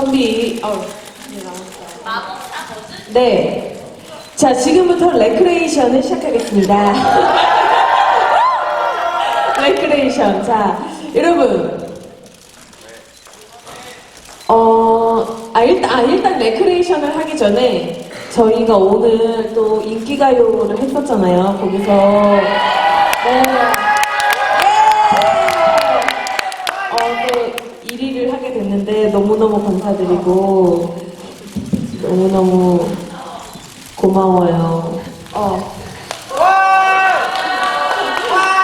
선비, 어, 네. 자, 지금부터 레크레이션을 시작하겠습니다. 레크레이션. 자, 여러분. 어, 아, 일단, 아, 일단 레크레이션을 하기 전에 저희가 오늘 또 인기가요를 했었잖아요. 거기서. 네. 1위를 하게 됐는데 너무너무 감사드리고 너무너무 고마워요. 어.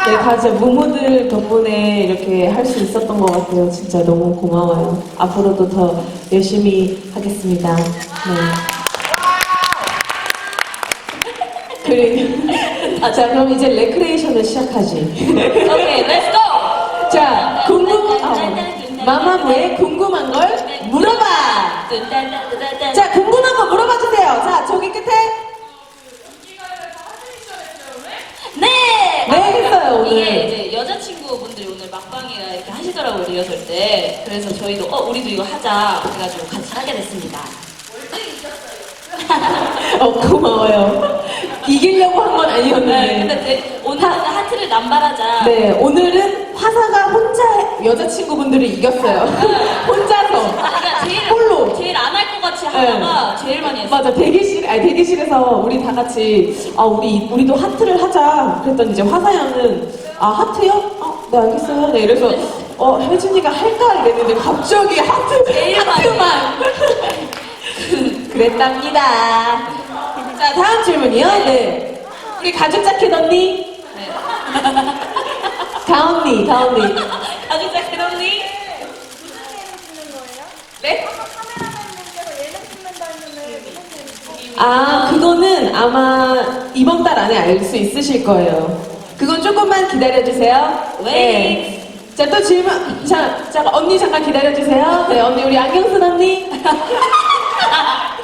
네, 가자 무무들 덕분에 이렇게 할 수 있었던 것 같아요. 진짜 너무 고마워요. 앞으로도 더 열심히 하겠습니다. 네. 그리고 아, 자 그럼 이제 레크레이션을 시작하지. 오케이, 렛츠 고! 자 궁금 어, 마마무의 궁금한 걸 물어봐. 자 궁금한 거 물어봐 주세요. 자 저기 끝에 네! 네 했어요 오늘. 이게 이제 여자친구분들이 오늘 막방이라 이렇게 하시더라고요, 리허설 때. 그래서 저희도, 어, 우리도 이거 하자. 그래가지고 같이 하게 됐습니다. 어 고마워요. 이기려고 한건 네, 아니었는데. 근데 제- 오늘은 하트를 남발하자. 네 오늘은 화사가 혼자 여자친구분들을 이겼어요. 혼자서 그러니까 제일, 홀로. 제일 안 할 것 같이 하다가 제일 많이 했어요. 맞아 대기실 아니 대기실에서 우리 다 같이 아 우리 우리도 하트를 하자 그랬더니 이제 화사 양은 아 하트요? 어 네 알겠어요 네 이래서 어 혜진이가 할까 이랬는데 갑자기 하트 제일 하트만 그랬답니다 자 다음 질문이요 네 우리 가죽 자켓 언니 네. 가언니 가언니 가족 자켓 언니? 네? 아, 그거는 아마 이번 달 안에 알 수 있으실 거예요. 그건 조금만 기다려주세요. 네. 자, 또 질문. 자, 자, 언니 잠깐 기다려주세요. 네, 언니, 우리 안경 쓴 언니.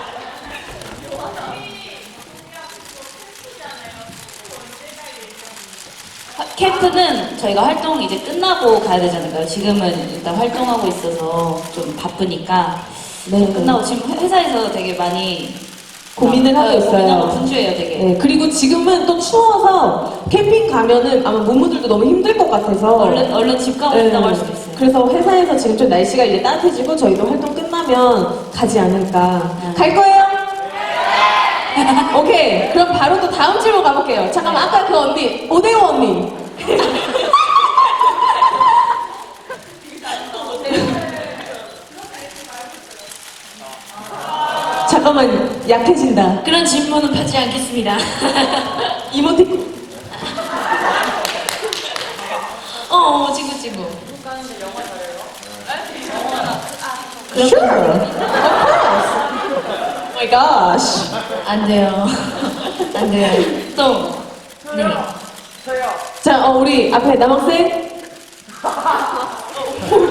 캠프는 저희가 활동 이제 끝나고 가야 되잖아요. 지금은 일단 활동하고 있어서 좀 바쁘니까 네. 끝나고 지금 회- 회사에서 되게 많이 고민을 하고 네, 고민하고 있어요. 분주해요, 되게. 네, 그리고 지금은 또 추워서 캠핑 가면은 아마 무무들도 너무 힘들 것 같아서. 얼른 얼른 집 가고 네. 싶다고 할 수도 있어요. 그래서 회사에서 지금 좀 날씨가 이제 따뜻해지고 저희도 활동 끝나면 가지 않을까. 네. 갈 거예요? 오케이. 그럼 바로 또 다음 질문 가볼게요. 잠깐만, 아까 그 언니, 오대호 언니. 잠깐만, 약해진다. 그런 질문은 받지 않겠습니다. 이모티콘. 어, 어, 친구 친구. Sure. Of course. Oh my gosh. 안 돼요. 안 돼요. 또. 네. 자, 어, 우리 앞에 남학생. 흥-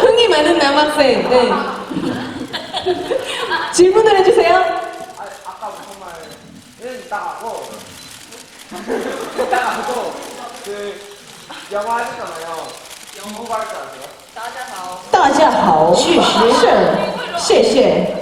흥이 많은 남학생. 네. 질문을 해주세요. 아, 아까 정말 일 있다가고 있다가고 그 영화 하셨잖아요. 영어 할줄 아세요? 大家好，是是，谢谢。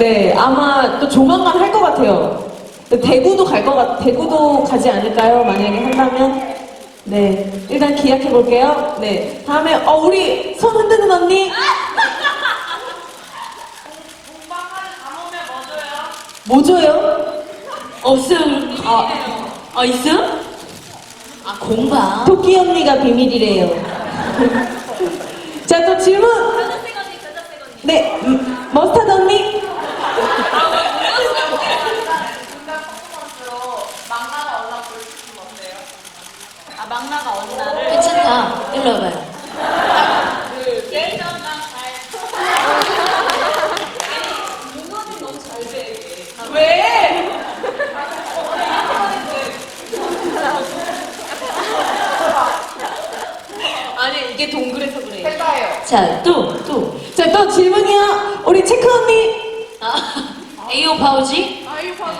네, 아마 또 조만간 할 것 같아요. 대구도 갈 것 같, 대구도 가지 않을까요? 만약에 한다면? 네, 일단 기약해 볼게요. 네, 다음에, 어, 우리 손 흔드는 언니. 뭐 줘요? 없음. 아, 아, 있음? 아, 공방. 토끼 언니가 비밀이래요. 자, 또 질문. 네, 음, 머스타드 언니? 아, 막나가 언나를 괜찮다. 일로 와봐요. 왜? 아니 이게 동그래서 그래. 해봐요. 자, 또, 또. 자, 또 질문이요. 우리 체크 언니. 아, 에이오 파우지? 아이유 파티.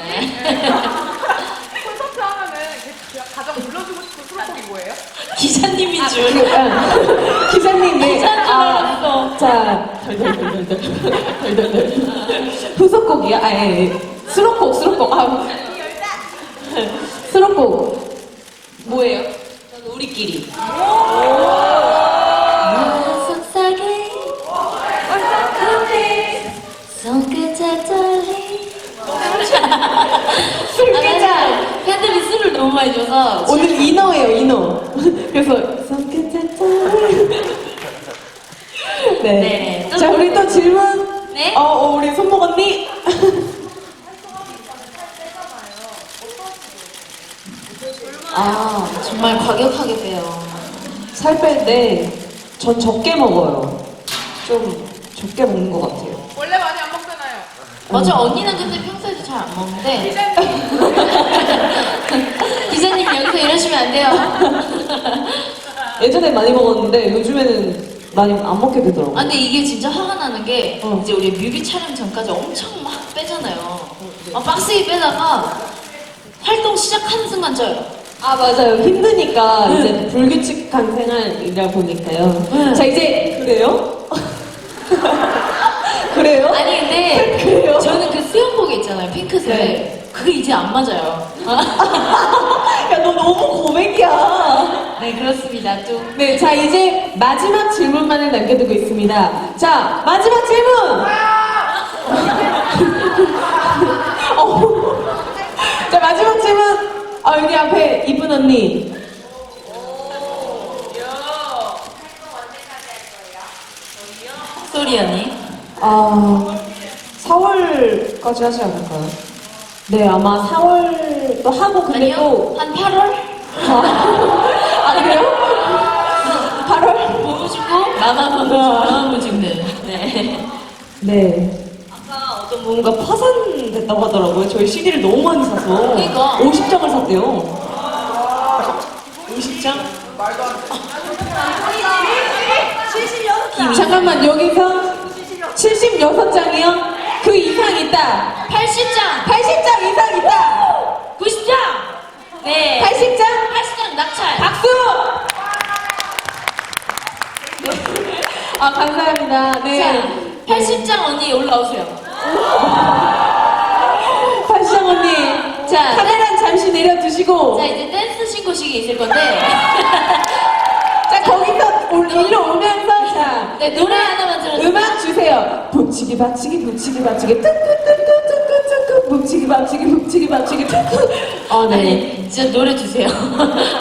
콘서트 하면은 이렇게 가장 불러주고 싶은 수록곡이 뭐예요? 기자님인 줄. 아, 기자님, 네. 기자인 줄 아, 알았어. 자, 덜덜덜덜덜. 덜덜덜. 후속곡이요? 아, 예, 예. 수록곡, 수록곡. 아, 수록곡. 뭐예요? 저는 우리끼리. 손 술을 너무 많이 줘서 오늘 인어예요, 인어. 그래서, 손끝에 네. 네. 자, 우리 또 질문. 네? 어, 어, 우리 손목 언니. 아 정말 과격하게 빼요. 살 뺄 때 전 적게 먹어요. 좀 적게 먹는 것 같아요. 원래 많이 안 먹잖아요. 맞아 언니는 근데 평소에도 잘 안 먹는데 여기서 이러시면 안 돼요. 예전에 많이 먹었는데 요즘에는 많이 안 먹게 되더라고요. 아 근데 이게 진짜 화가 나는 게 어. 이제 우리 뮤비 촬영 전까지 엄청 막 빼잖아요. 막 빡세게 빼다가 활동 시작하는 순간 쪄요. 아 맞아요. 힘드니까 이제 불규칙한 생활이라 보니까요. 응. 자 이제 그래요? 그래요? 아니 근데 그래요? 저는 그 수영복 있잖아요 핑크색 네. 그게 이제 안 맞아요. 야 너 너무 고백이야. 네 그렇습니다. 또 네, 자 이제 마지막 질문만을 남겨두고 있습니다. 자 마지막 질문. 어. 자 마지막 질문. 아 여기 앞에 이쁜 언니. 소리 언니. 아 4월까지 하지 않을까요? 네 아마 4월도 하고 근데 아니요 또 한 8월 아 그래요? 8월? 보고 싶고 나만 보고 나만 찍는. 네. 네. 아까 어떤 뭔가 파산됐다고 하더라고요. 저희 CD를 너무 많이 사서. 그러니까. 50장을 샀대요. 50장? 말도 안 돼. 잠깐만, 여기서 76장이요? 그 이상 있다. 80장 80장 이상 있다. 90장 네 80장? 80장 낙찰 박수! 아, 감사합니다. 네. 자 80장 언니 올라오세요 80장 언니. 자, 카메라 잠시 내려두시고. 자 이제 댄스 신고식이 있을 건데 자, 거기서 올- 일로 오면서. 자. 네 노래 하나만 들어주세요 음악 주세요. 북치기 박치기 북치기 박치기 뚜꾸뚜꾸뚜꾸뚜꾸 북치기 박치기 북치기 박치기 뚜꾸. 어, 네. 아니 진짜 노래 주세요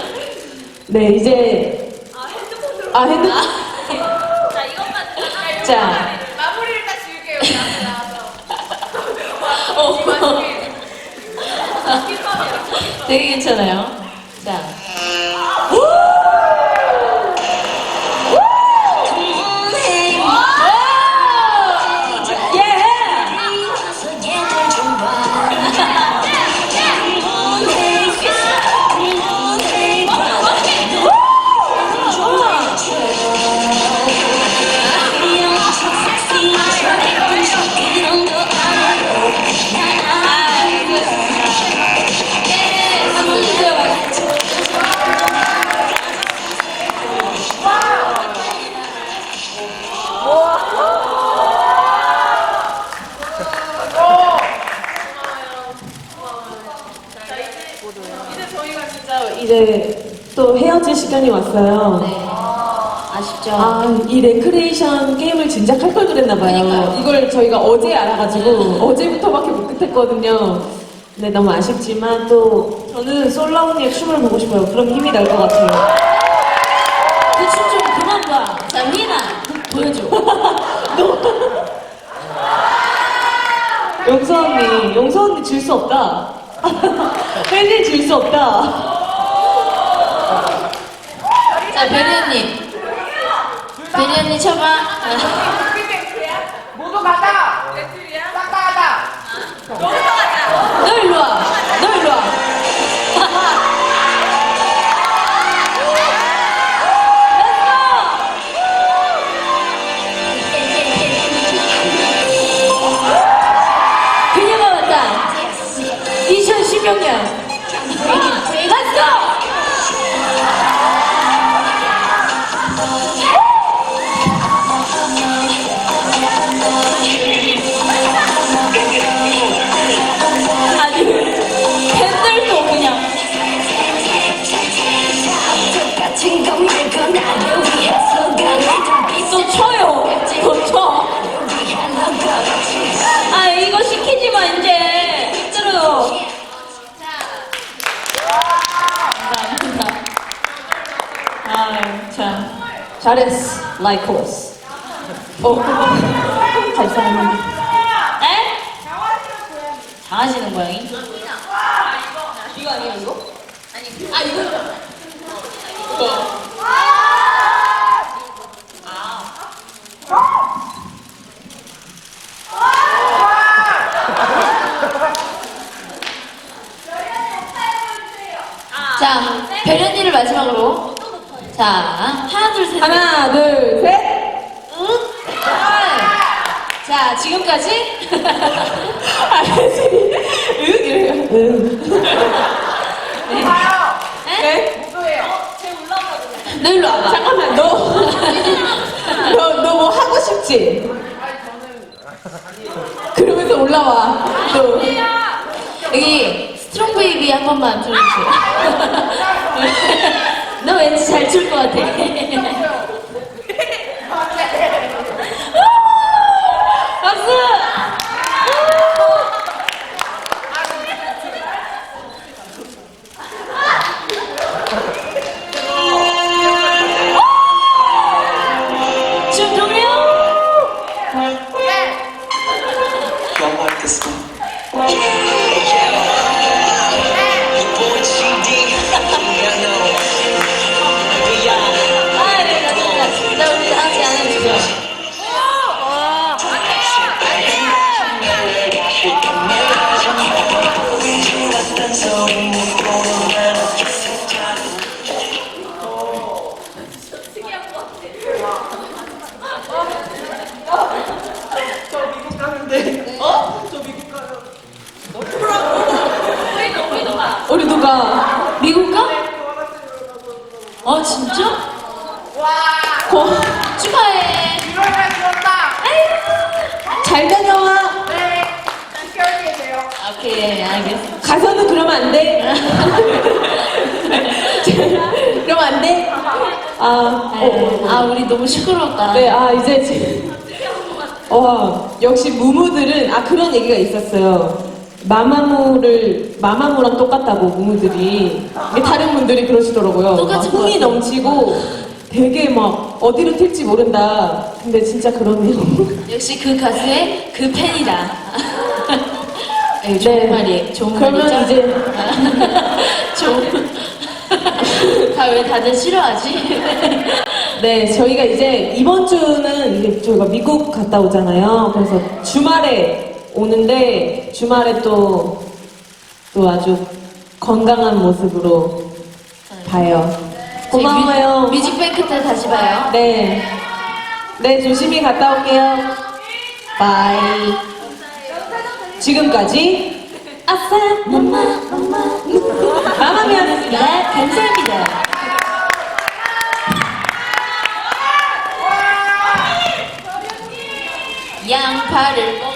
네 이제 아 핸드폰. 자 이것만 자 마무리를 딱 지을게요. 나와서. 어. 되게 괜찮아요 자 시간이 왔어요. 네. 아쉽죠 아, 이 레크레이션 게임을 진작 할 걸 그랬나봐요. 그러니까요. 이걸 저희가 어제 알아가지고, 어제부터밖에 못 끝했거든요. 네, 너무 아쉽지만 또, 저는 솔라 언니의 춤을 보고 싶어요. 그럼 힘이 날 것 같아요. 그 춤 좀 그만 봐 자 미나 보여줘 용서 언니, 용서 언니 질 수 없다. 팬이 질 수 없다. 자 베리 언니 베리 언니 쳐봐 감사합니다 아 참 잘했어. Like us. 어, 감사합니다. 에? 장하시는 고양이? 이거 아니야, 이거? 아 이거 자, 별연이를 마지막으로. 자, 하나, 둘, 셋. 하나, 둘, 셋. 응? 자, 지금까지. 아, 혜진이. 응? 이래요. 응. 네? 네? 누구예요? 너 일로 와봐. 잠깐만, 너. 너, 너 뭐 하고 싶지? 그러면서 올라와. 또. 여기 베이비 한 번만 들어주세요. 너 왠지 잘 출 것 같아. 박수! 춤 동료! 미국 가는데. 어? 저 미국 가요. 우리 누가? 미국 가? 아, 진짜? 와! 고, 축하해. 1월에 들었다! 잘 다녀와. 네! 지켜야 계세요. 오케이, 알겠어. 가서는 그러면 안 돼. 그러면 안 돼. 아, 어, 아, 우리 너무 시끄러웠다. 네, 아, 이제 지 금. 와, 역시 무무들은, 아, 그런 얘기가 있었어요. 마마무를, 마마무랑 똑같다고, 무무들이. 다른 분들이 그러시더라고요. 막것 흥이. 넘치고 되게 막 어디로 튈지 모른다. 근데 진짜 그러네요. 역시 그 가수의 그 팬이다. 네, 좋은 네. 말이, 좋은 그러면 말이죠. 이제 좋은. 다 왜 다들 싫어하지? 네, 저희가 이제 이번 주는 이제 저희가 미국 갔다 오잖아요. 그래서 주말에 오는데 주말에 또, 또 아주 건강한 모습으로 봐요. 네, 고마워요. 뮤직뱅크 때 다시 봐요. 네. 네, 조심히 갔다 올게요. 바이. 지금까지 아싸 엄마 엄마 마마미아였습니다. 감사합니다. 양파를